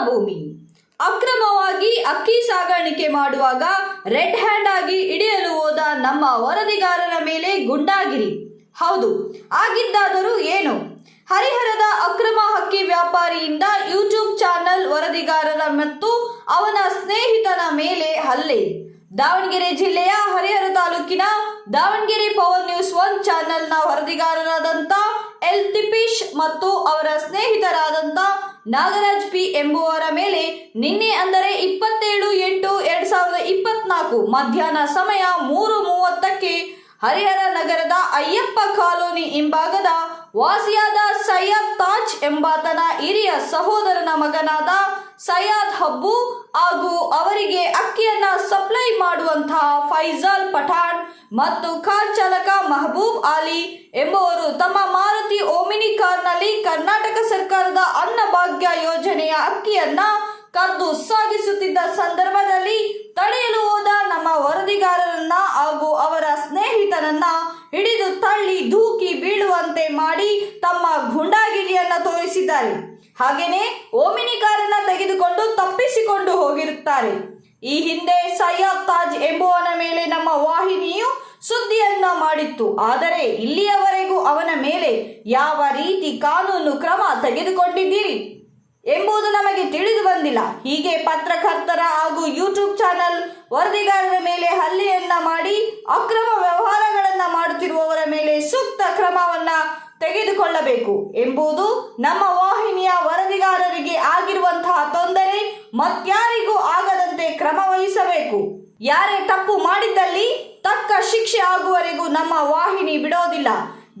ರುದ್ರಭೂಮಿ ಅಕ್ರಮವಾಗಿ ಅಕ್ಕಿ ಸಾಗಾಣಿಕೆ ಮಾಡುವಾಗ ರೆಡ್ ಹ್ಯಾಂಡ್ ಆಗಿ ಹಿಡಿಯಲು ಹೋದ ನಮ್ಮ ವರದಿಗಾರರ ಮೇಲೆ ಗುಂಡಾಗಿರಿ. ಹೌದು, ಆಗಿದ್ದಾದರೂ ಏನು? ಹರಿಹರದ ಅಕ್ರಮ ಅಕ್ಕಿ ವ್ಯಾಪಾರಿಯಿಂದ ಯೂಟ್ಯೂಬ್ ಚಾನೆಲ್ ವರದಿಗಾರರ ಮತ್ತು ಅವನ ಸ್ನೇಹಿತನ ಮೇಲೆ ಹಲ್ಲೆ. ದಾವಣಗೆರೆ ಜಿಲ್ಲೆಯ ಹರಿಹರ ತಾಲೂಕಿನ ದಾವಣಗೆರೆ ಪವರ್ ನ್ಯೂಸ್ ಒನ್ ಚಾನೆಲ್ನ ವರದಿಗಾರರಾದಂಥ ಎಲ್ ತಿಪೀಶ್ ಮತ್ತು ಅವರ ಸ್ನೇಹಿತರಾದಂಥ ನಾಗರಾಜ್ ಪಿ ಎಂಬುವರ ಮೇಲೆ ನಿನ್ನೆ ಅಂದರೆ ಇಪ್ಪತ್ತೇಳು ಎಂಟು ಎರಡ್ ಸಾವಿರದ ಇಪ್ಪತ್ನಾಲ್ಕು ಮಧ್ಯಾಹ್ನ ಸಮಯ ಮೂರು ಮೂವತ್ತಕ್ಕೆ ಹರಿಹರ ನಗರದ ಅಯ್ಯಪ್ಪ ಕಾಲೋನಿ ಹಿಂಭಾಗದ ವಾಸಿಯಾದ ಸೈಯದ್ ತಾಜ್ ಎಂಬಾತನ ಹಿರಿಯ ಸಹೋದರನ ಮಗನಾದ ಸೈಯದ್ ಹಬ್ಬು ಹಾಗೂ ಅವರಿಗೆ ಅಕ್ಕಿಯನ್ನ ಸಪ್ಲೈ ಮಾಡುವಂತಹ ಫೈಜಲ್ ಪಠಾಣ್ ಮತ್ತು ಕಾರ್ ಚಾಲಕ ಮಹಬೂಬ್ ಅಲಿ ಎಂಬುವರು ತಮ್ಮ ಮಾರುತಿ ಓಮಿನಿ ಕಾರ್ನಲ್ಲಿ ಕರ್ನಾಟಕ ಸರ್ಕಾರದ ಅನ್ನಭಾಗ್ಯ ಯೋಜನೆಯ ಅಕ್ಕಿಯನ್ನ ಕದ್ದು ಸಾಗಿಸುತ್ತಿದ್ದ ಸಂದರ್ಭದಲ್ಲಿ ತಡೆಯಲು ಹೋದ ನಮ್ಮ ವರದಿಗಾರರನ್ನ ಹಾಗೂ ಅವರ ಸ್ನೇಹಿತರನ್ನ ಹಿಡಿದು ತಳ್ಳಿ ದೂಕಿ ಬೀಳುವಂತೆ ಮಾಡಿ ತಮ್ಮ ಗುಂಡಾಗಿರಿಯನ್ನ ತೋರಿಸಿದ್ದಾರೆ. ಹಾಗೇನೆ ಓಮಿನಿ ಕಾರನ್ನ ತೆಗೆದುಕೊಂಡು ತಪ್ಪಿಸಿಕೊಂಡು ಹೋಗಿರುತ್ತಾರೆ. ಈ ಹಿಂದೆ ಸಯ್ಯದ್ ತಾಜ್ ಎಂಬುವನ ಮೇಲೆ ನಮ್ಮ ವಾಹಿನಿಯು ಸುದ್ದಿಯನ್ನ ಮಾಡಿತ್ತು. ಆದರೆ ಇಲ್ಲಿಯವರೆಗೂ ಅವನ ಮೇಲೆ ಯಾವ ರೀತಿ ಕಾನೂನು ಕ್ರಮ ತೆಗೆದುಕೊಂಡಿದ್ದೀರಿ? ಎಂಬುದು ನಮಗೆ ತಿಳಿದು ಬಂದಿಲ್ಲ. ಹೀಗೆ ಪತ್ರಕರ್ತರ ಹಾಗೂ ಯೂಟ್ಯೂಬ್ ಚಾನೆಲ್ ವರದಿಗಾರರ ಮೇಲೆ ಹಲ್ಲೆಯನ್ನ ಮಾಡಿ, ಅಕ್ರಮ ವ್ಯವಹಾರಗಳನ್ನ ಮಾಡುತ್ತಿರುವವರ ಮೇಲೆ ಸೂಕ್ತ ಕ್ರಮವನ್ನ ತೆಗೆದುಕೊಳ್ಳಬೇಕು ಎಂಬುದು ನಮ್ಮ ವಾಹಿನಿಯ ವರದಿಗಾರರಿಗೆ ಆಗಿರುವಂತಹ ತೊಂದರೆ ಮತ್ಯಾರಿಗೂ ಆಗದಂತೆ ಕ್ರಮ ವಹಿಸಬೇಕು ಯಾರೇ ತಪ್ಪು ಮಾಡಿದ್ದಲ್ಲಿ ತಕ್ಕ ಶಿಕ್ಷೆ ಆಗುವವರೆಗೂ ನಮ್ಮ ವಾಹಿನಿ ಬಿಡೋದಿಲ್ಲ.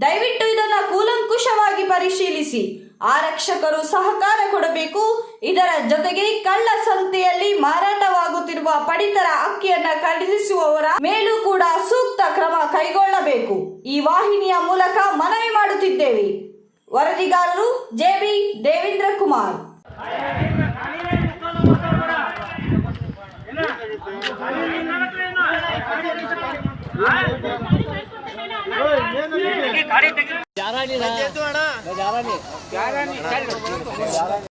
ದಯವಿಟ್ಟು ಇದನ್ನ ಕೂಲಂಕುಷವಾಗಿ ಪರಿಶೀಲಿಸಿ. ಆರಕ್ಷಕರು ಸಹಕಾರ ಕೊಡಬೇಕು. ಇದರ ಜೊತೆಗೆ ಕಳ್ಳ ಸಂತೆಯಲ್ಲಿ ಮಾರಾಟವಾಗುತ್ತಿರುವ ಪಡಿತರ ಅಕ್ಕಿಯನ್ನ ಖರೀದಿಸುವವರ ಮೇಲೂ ಕೂಡ ಸೂಕ್ತ ಕ್ರಮ ಕೈಗೊಳ್ಳಬೇಕು. ಈ ವಾಹಿನಿಯ ಮೂಲಕ ಮನವಿ ಮಾಡುತ್ತಿದ್ದೇವೆ. ವರದಿಗಾರರು ಜೆಬಿ ದೇವೇಂದ್ರ ಕುಮಾರ್. ಯಾರಾಗಿದೆ 来来来来